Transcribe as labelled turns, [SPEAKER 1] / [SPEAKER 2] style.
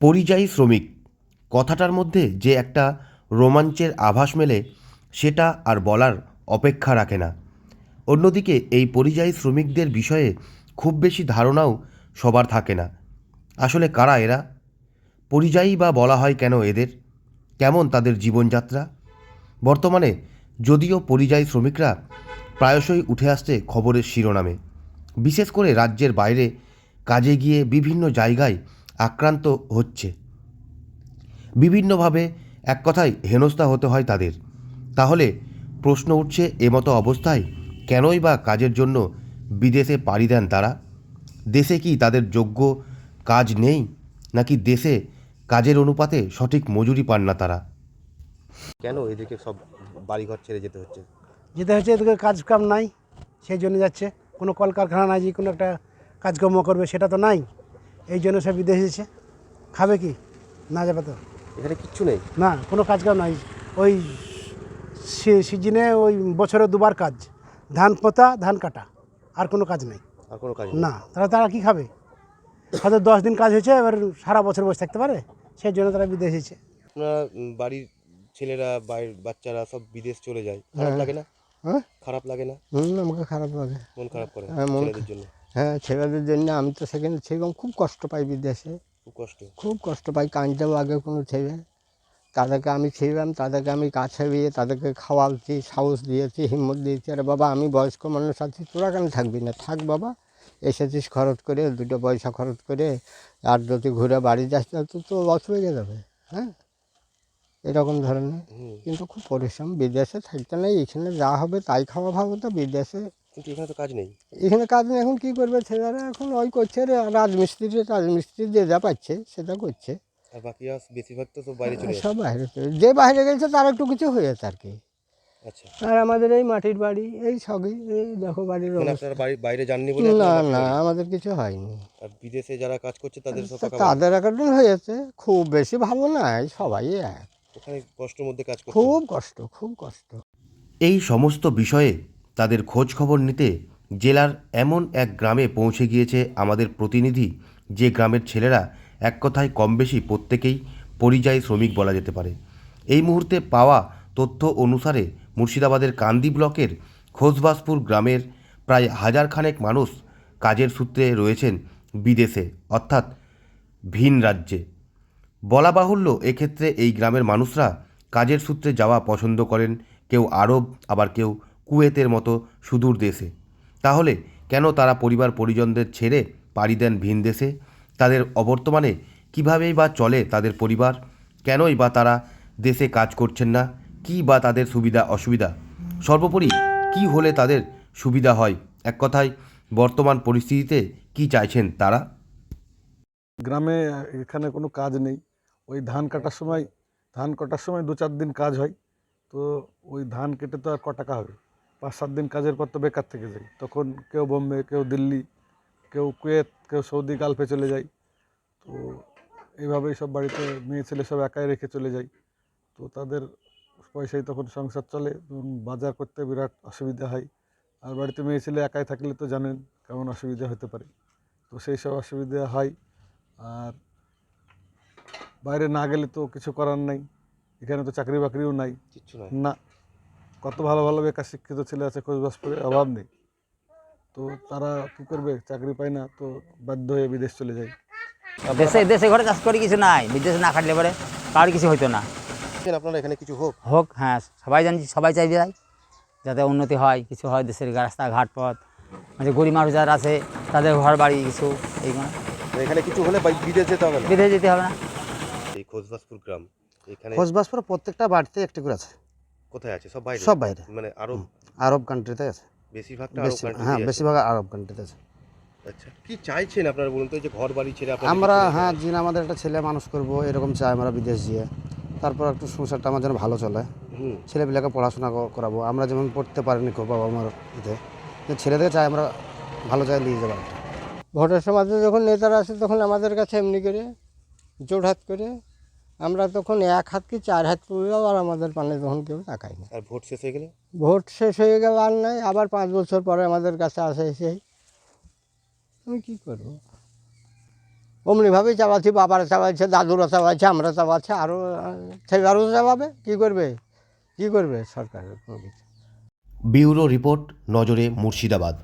[SPEAKER 1] পরিযায়ী শ্রমিক। কথাটার মধ্যে যে একটা রোমাঞ্চের আভাস মেলে, সেটা আর বলার অপেক্ষা রাখে না। অন্যদিকে এই পরিযায়ী শ্রমিকদের বিষয়ে খুব বেশি ধারণাও সবার থাকে না। আসলে কারা এরা? পরিযায়ী বা বলা হয় কেন এদের? কেমন তাদের জীবনযাত্রা? বর্তমানে যদিও পরিযায়ী শ্রমিকরা প্রায়শই উঠে আসছে খবরের শিরোনামে। বিশেষ করে রাজ্যের বাইরে, কাজে গিয়ে বিভিন্ন জায়গায় আক্রান্ত হচ্ছে। বিভিন্নভাবে এক কথায় হেনস্থা হতে হয় তাদের। তাহলে প্রশ্ন উঠছে এমতো অবস্থায় কেনই বা কাজের জন্য বিদেশে পাড়ি দেন তারা? দেশে কি তাদের যোগ্য কাজ নেই নাকি দেশে কাজের অনুপাতে সঠিক মজুরি পান না তারা? কেন এদেরকে সব বাড়িঘর ছেড়ে যেতে হচ্ছে?
[SPEAKER 2] যেতে হচ্ছে এদিকে কাজ কাম নাই সেই জন্য যাচ্ছে। কোনো কলকারখানা নাই যে কোনো একটা কাজকর্ম করবে সেটা তো নাই। এই জন্য সে বিদেশে যাচ্ছে খাবে কি? না যাবে তো।
[SPEAKER 1] এখানে কিচ্ছু নেই?
[SPEAKER 2] না কোনো কাজ কাম নাই। ওই সিজনে ওই বছরে দুবার কাজ। ধান পোতা ধান কাটা। আর কোনো কাজ নেই।
[SPEAKER 1] আর কোনো কাজ
[SPEAKER 2] না তারা তারা কি খাবে? হয়তো দশ দিন কাজ হয়েছে এবার সারা বছর বসে থাকতে পারে। সেই জন্য তারা বিদেশ এসেছে।
[SPEAKER 1] আপনারা বাড়ির ছেলেরা বাইরের বাচ্চারা সব বিদেশ চলে যায়। খারাপ
[SPEAKER 3] হ্যাঁ।
[SPEAKER 1] লাগে না?
[SPEAKER 3] হ্যাঁ?
[SPEAKER 1] খারাপ লাগে না?
[SPEAKER 3] আমাকে খারাপ লাগে।
[SPEAKER 1] মন খারাপ করে
[SPEAKER 3] হ্যাঁ,
[SPEAKER 1] ছেলেদের জন্য।
[SPEAKER 3] হ্যাঁ ছেলেদের জন্য আমি তো সেখানে সেরকম খুব কষ্ট পাই বিদেশে।
[SPEAKER 1] খুব কষ্ট?
[SPEAKER 3] খুব কষ্ট পাই কাঁদতেও আগে কোনো ছেলে। তাদেরকে আমি ছিলাম তাদেরকে আমি কাছে দিয়ে তাদেরকে খাওয়াচ্ছি সাহস দিয়েছি হিম্মত দিয়েছি। আরে বাবা আমি বয়স্ক মানুষ আছি তোরা কেন থাকবি না? থাক বাবা এসেছিস খরচ করে দুটো পয়সা খরচ করে আর যদি ঘুরে বাড়ি যাস তাহলে তো তো লস হয়ে যাবে হ্যাঁ? এরকম ধরনের। কিন্তু খুব পরিশ্রম বিদেশে থাকতে নেই এখানে যা হবে তাই খাওয়া ভাবো তো বিদেশে
[SPEAKER 1] কিন্তু এখানে তো কাজ নেই।
[SPEAKER 3] এখানে কাজ নেই, এখন কী করবে ছেলেরা? এখন ওই করছে রে রাজমিস্ত্রি রাজমিস্ত্রি যে যা পাচ্ছে সেটা করছে।
[SPEAKER 1] আর বাকি বেশিরভাগ তো সব বাইরে চলে
[SPEAKER 3] সব বাইরে যে বাইরে গেছে তার একটু কিছু হয়ে যাচ্ছে আর কি।
[SPEAKER 1] আচ্ছা।
[SPEAKER 3] আর আমাদের এই মাটির বাড়ি এই সবই এই দেখো বাড়ির
[SPEAKER 1] বাড়ি বাইরে যাননি বলে
[SPEAKER 3] না না আমাদের কিছু হয়নি।
[SPEAKER 1] আর বিদেশে যারা কাজ করছে তাদের সব
[SPEAKER 3] তাদের একটু হয়েছে খুব বেশি ভালো নয় সবাই এক।
[SPEAKER 1] ওখানে কষ্টের মধ্যে কাজ
[SPEAKER 3] খুব কষ্ট খুব কষ্ট।
[SPEAKER 1] এই সমস্ত বিষয়ে তাদের খোঁজ খবর নিতে জেলার এমন এক গ্রামে পৌঁছে গিয়েছে আমাদের প্রতিনিধি। যে গ্রামের ছেলেরা এক কথায় কম বেশি প্রত্যেকেই পরিযায়ী শ্রমিক বলা যেতে পারে। এই মুহূর্তে পাওয়া তথ্য অনুসারে মুর্শিদাবাদের কান্দি ব্লকের খোসবাসপুর গ্রামের প্রায় হাজার খানেক মানুষ কাজের সূত্রে রয়েছেন বিদেশে, অর্থাৎ ভিন রাজ্যে। বলা বাহুল্য, এক্ষেত্রে এই গ্রামের মানুষরা কাজের সূত্রে যাওয়া পছন্দ করেন। কেউ আরব, আবার কেউ কুয়েতের মতো সুদূর দেশে। তাহলে কেন তারা পরিবার পরিজনদের ছেড়ে পাড়ি দেন ভিন দেশে? তাদের অবর্তমানে কীভাবেই বা চলে তাদের পরিবার? কেনই বা তারা দেশে কাজ করছেন না? কী বা তাদের সুবিধা অসুবিধা? সর্বোপরি কি হলে তাদের সুবিধা হয়? এক কথায়, বর্তমান পরিস্থিতিতে কি চাইছেন তারা?
[SPEAKER 4] গ্রামে এখানে কোনো কাজ নেই। ওই ধান কাটার সময়, ধান কাটার সময় দু চার দিন কাজ হয়। তো ওই ধান কেটে তো আর ক টাকা হবে? পাঁচ সাত দিন কাজের পর তো বেকার থেকে যাই। তখন কেউ বোম্বে কেউ দিল্লি কেউ কুয়েত কেউ সৌদি গালফে চলে যায় তো এইভাবেই সব বাড়িতে মেয়ে ছেলে সব একাই রেখে চলে যায় তো তাদের পয়সায় তখন সংসার চলে বাজার করতে বিরাট অসুবিধা হয়। আর বাড়িতে মেয়ে ছেলে একাই থাকলে তো জানেন কেমন অসুবিধা হতে পারে। তো সেই সব অসুবিধা হয়। আর বাইরে না গেলে তো কিছু করার নাই। এখানে তো চাকরি বাকরিও নাই। না। কত ভালো ভালো বেকার শিক্ষিত ছেলে আছে খোঁজবাসপুরে অভাব নেই। তো তারা কী করবে? চাকরি পায় না তো বাধ্য হয়ে বিদেশ চলে যায়।
[SPEAKER 5] দেশে দেশে ঘরে চাষ করে কিছু নাই বিদেশে না খাটলে পরে কারোর কিছু হইতো না।
[SPEAKER 1] আপনারা এখানে কিছু হোক?
[SPEAKER 5] হোক হ্যাঁ সবাই জানছি সবাই চাইবে যাতে উন্নতি হয় কিছু হয় দেশের রাস্তাঘাট পথ। মানে গরিব মানুষ যারা আছে তাদের ঘর বাড়ি কিছু এইগুলো।
[SPEAKER 1] এখানে কিছু হলে বিদেশ যেতে হবে না?
[SPEAKER 5] বিদেশে যেতে হবে না।
[SPEAKER 1] এই খোসবাসপুর গ্রাম এখানে
[SPEAKER 2] খোঁজবাসপুর প্রত্যেকটা বাড়িতে একটি করে আছে।
[SPEAKER 1] কোথায় আছে? সব বাইরে?
[SPEAKER 2] সব বাইরে।
[SPEAKER 1] মানে আরব?
[SPEAKER 2] আরব কান্ট্রিতে আছে।
[SPEAKER 1] বেশিরভাগটা আরব
[SPEAKER 2] হ্যাঁ বেশিরভাগ আরব কান্ট্রিতে আছে।
[SPEAKER 1] আচ্ছা কি চাইছেন আপনারা বলুন তো? যে ঘর বাড়ি ছেড়ে
[SPEAKER 2] আমরা হ্যাঁ যিনি আমাদের একটা ছেলে মানুষ করব এরকম চাই আমরা বিদেশ গিয়ে। তারপর একটু সংসারটা আমার যেন ভালো চলে।
[SPEAKER 1] হুম।
[SPEAKER 2] ছেলেপিলাকে পড়াশোনা করাবো। আমরা যেমন পড়তে পারিনি খুব বাবা আমার ইতে। ছেলেদের চাই আমরা ভালো জায়গায় নিয়ে যাব।
[SPEAKER 3] ভোটের সময় যখন নেতারা আসে তখন আমাদের কাছে এমনি করে জোট হাত করে আমরা তখন এক হাত কি চার হাত তুললেও আর আমাদের পানে তখন কেউ তাকায় না।
[SPEAKER 1] আর ভোট শেষ হয়ে গেলে?
[SPEAKER 3] ভোট শেষ হয়ে গেল আর নাই আবার পাঁচ বছর পরে আমাদের কাছে আসে এসে আমি কী করব? অমনিভাবেই চালাচ্ছি বাবারা চালাচ্ছে দাদুরা চালাচ্ছে আমরা চালাচ্ছি আরও ছেলেরাও চালাবে কী করবে? কী করবে সরকারের কোনো কিছু
[SPEAKER 1] ব্যুরো রিপোর্ট নজরে মুর্শিদাবাদ।